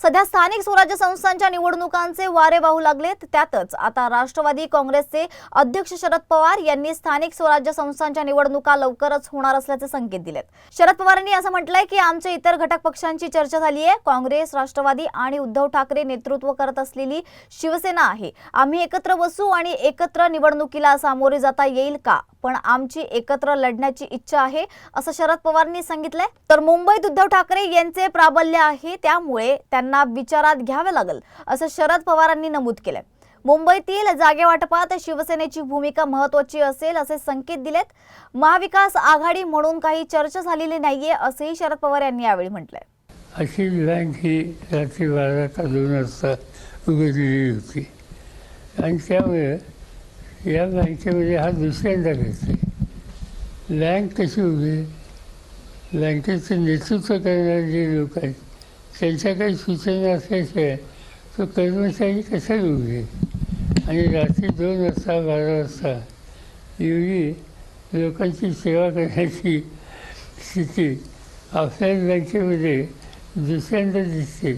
सध्या स्थानिक स्वराज्य संस्थांच्या निवडणुकांचे वारे वाहू लागलेत. त्यातच आता राष्ट्रवादी काँग्रेसचे अध्यक्ष शरद पवार यांनी स्थानिक स्वराज्य संस्थांच्या निवडणुका लवकरच होणार असल्याचे संकेत दिलेत. शरद पवारांनी असं म्हटलंय की आमच्या इतर घटक पक्षांची चर्चा झाली आहे. काँग्रेस राष्ट्रवादी आणि उद्धव ठाकरे नेतृत्व करत असलेली शिवसेना आहे. आम्ही एकत्र बसू आणि एकत्र निवडणुकीला सामोरे जाता येईल का? पण आमची एकत्र लढण्याची इच्छा आहे असं शरद पवारांनी सांगितलंय. तर मुंबईत उद्धव ठाकरे यांचे प्राबल्य आहे त्यामुळे त्यांना विचारात घ्यावे लागेल असं शरद पवारांनी नमूद केलंय. मुंबईतील जागेवाटपात शिवसेनेची भूमिका महत्वाची असेल असे संकेत दिलेत. महाविकास आघाडी म्हणून काही चर्चा झालेली नाहीये असंही शरद पवार यांनी यावेळी म्हटलंय. अशी विधानची रात्री बारा दोन वाजता उघडलेली होती आणि त्यामुळे या बँकेमध्ये हा दुसऱ्यांदा घेतोय बँक कशी उभी बँकेचं नेतृत्व करणारे जे लोक आहेत त्यांच्या काही सूचना असल्याशिवाय तो कर्मचारी कसा उघडेल आणि रात्री दोन वाजता बारा वाजता एवढी लोकांची सेवा करण्याची स्थिती आपल्याच बँकेमध्ये दुसऱ्यांदा दिसते.